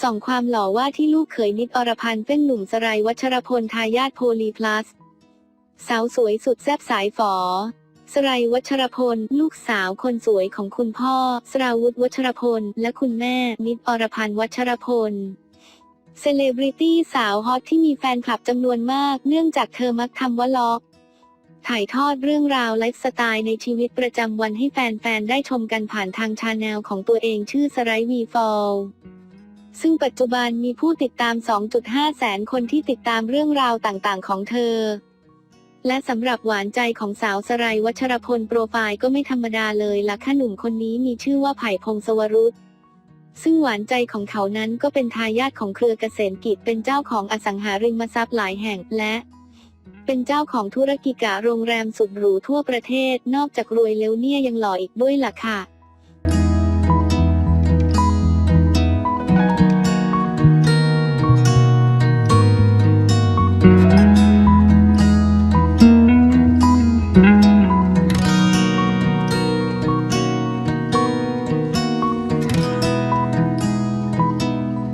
ส่องความหล่อว่าที่ลูกเขยนิดอรพันธ์เป็นหนุ่มสรายวัชรพลทายาทโพลีพลัส สาวสวยสุดแซ่บสายฝอ สรายวัชรพล ลูกสาวคนสวยของคุณพ่อ สราวุธวัชรพล และคุณแม่ นิดอรพันธ์วัชรพลเซเลบริตี้สาวฮอตที่มีแฟนคลับจำนวนมาก เนื่องจากเธอมักทำวล็อกถ่ายทอดเรื่องราวไลฟ์สไตล์ในชีวิตประจำวันให้แฟนๆ ได้ชมกันผ่านทางชาแนลของตัวเองชื่อสไรวีฟอล ซึ่งปัจจุบันมีผู้ติดตาม 2.5 แสนคนที่ติดตามเรื่องราวต่างๆ ของเธอ และสำหรับหวานใจของสาวสไรวัชรพลโปรไฟล์ก็ไม่ธรรมดาเลยล่ะค่ะหนุ่มคนนี้มีชื่อว่าไผ่พงศวรุษซึ่งหวานใจของเขานั้นก็เป็นทายาทของเครือเกษมกิจเป็นเจ้าของอสังหาริมทรัพย์หลายแห่งและ เป็นเจ้าของธุรกิจกะโรงแรมสุดหรูทั่วประเทศ นอกจากรวยแล้วเนี่ยยังหล่ออีกด้วยล่ะค่ะ